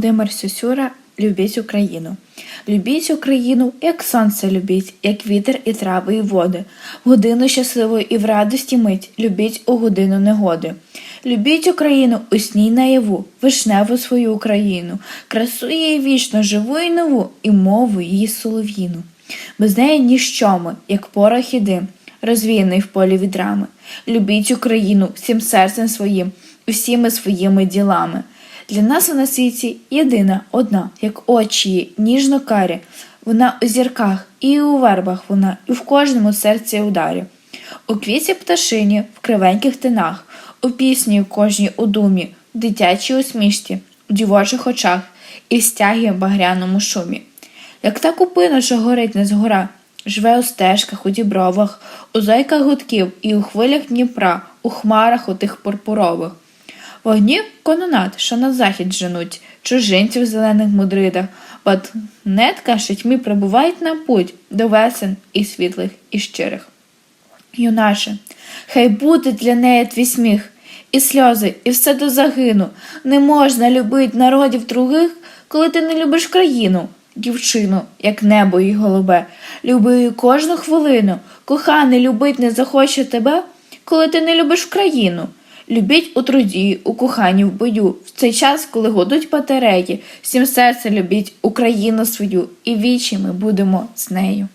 Володимир Сюсюра Любіть Україну. Любіть Україну, як сонце любіть, як вітер і трави, і води. В годину щасливої і в радості мить, любіть у годину негоди. Любіть Україну у сні наяву, вишневу свою Україну, красу її вічно, живу і нову, і мову її солов'їну. Без неї ніщо ми, як порох і дим, розвіяний в полі вітрами. Любіть Україну всім серцем своїм, усіми своїми ділами. Для нас вона світі єдина, одна, як очі її, ніжно карі. Вона у зірках і у вербах вона, і в кожному серці ударі. У квіті пташині, в кривеньких тинах, у пісні кожній у думі, в дитячій усмішці, в дівочих очах і в стягі в багряному шумі. Як та купина, що горить не згора, живе у стежках, у дібровах, у зойках гудків і у хвилях Дніпра, у хмарах у тих пурпурових. Вогні кононат, що на захід женуть, чужинців в зелених мудридах, от нетка шитьмі прибувають на путь до весен і світлих, і щирих. Юнаше, хай буде для неї твій сміх, і сльози, і все до загину. Не можна любить народів других, коли ти не любиш країну, дівчину, як небо і голубе. Люби кожну хвилину, коханий любить не захоче тебе, коли ти не любиш країну. Любіть у труді, у коханні, в бою, в цей час, коли годуть батареї, всім серцем любіть Україну свою, і вічі ми будемо з нею.